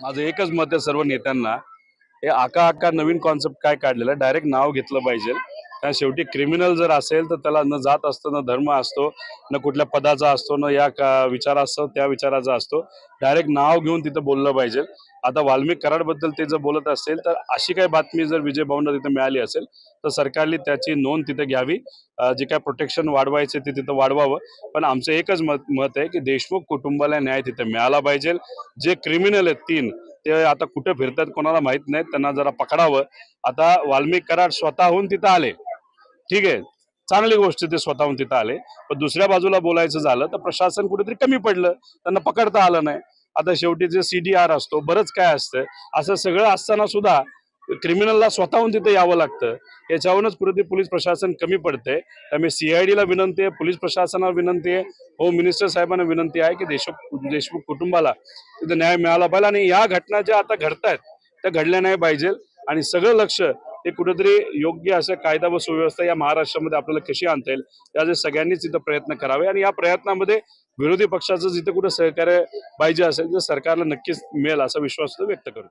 माझं एकच मत आहे सर्व नेत्यांना हे आका आका नवीन कॉन्सेप्ट काय काढलेलं डायरेक्ट नाव घेतलं पाहिजे. कारण शेवटी क्रिमिनल जर असेल तर त्याला न जात असतो न धर्म असतो न कुठल्या पदाचा असतो न या विचार असतो त्या विचाराचा असतो. डायरेक्ट नाव घेऊन तिथं बोललं पाहिजे. आता वाल्मिक कराडबद्दल ते जर बोलत असेल तर अशी काही बातमी जर विजय भाऊंना तिथे मिळाली असेल तर सरकारने त्याची नोंद तिथे घ्यावी. जे काय प्रोटेक्शन वाढवायचे ते तिथं वाढवावं. पण आमचं एकच मत मत आहे की देशमुख कुटुंबाला न्याय तिथे मिळाला पाहिजे. जे क्रिमिनल आहेत तीन ते आता कुठे फिरतात कोणाला माहीत नाही. त्यांना जरा पकडावं. आता वाल्मिक कराड स्वतःहून तिथं आले. ठीक आहे. चांगली गोष्ट ते स्वतःहून तिथं आले. पण दुसऱ्या बाजूला बोलायचं झालं तर प्रशासन कुठेतरी कमी पडलं. त्यांना पकडता आलं नाही. आता शेवटी जे सीडीआर असतो बरंच काय असतं. असं सगळं असताना सुद्धा क्रिमिनलला स्वतःहून तिथे यावं लागतं. याच्यावरूनच कुठेतरी पोलीस प्रशासन कमी पडते त्यामुळे सीआयडीला विनंती आहे पोलीस प्रशासनाला विनंती आहे होम मिनिस्टर साहेबांना विनंती आहे की देशमुख देशमुख कुटुंबाला तिथे न्याय मिळाला पाहिजे. आणि या घटना ज्या आता घडतायत त्या घडल्या नाही पाहिजे आणि सगळं लक्ष ते कुठेतरी योग्य असं कायदा व सुव्यवस्था या महाराष्ट्रामध्ये आपल्याला कशी आणता येईल याचे सगळ्यांनीच इथं प्रयत्न करावे. आणि या प्रयत्नामध्ये विरोधी पक्षाचं जिथे कुठं सहकार्य पाहिजे असेल तर सरकारला नक्कीच मिळेल असा विश्वास व्यक्त करू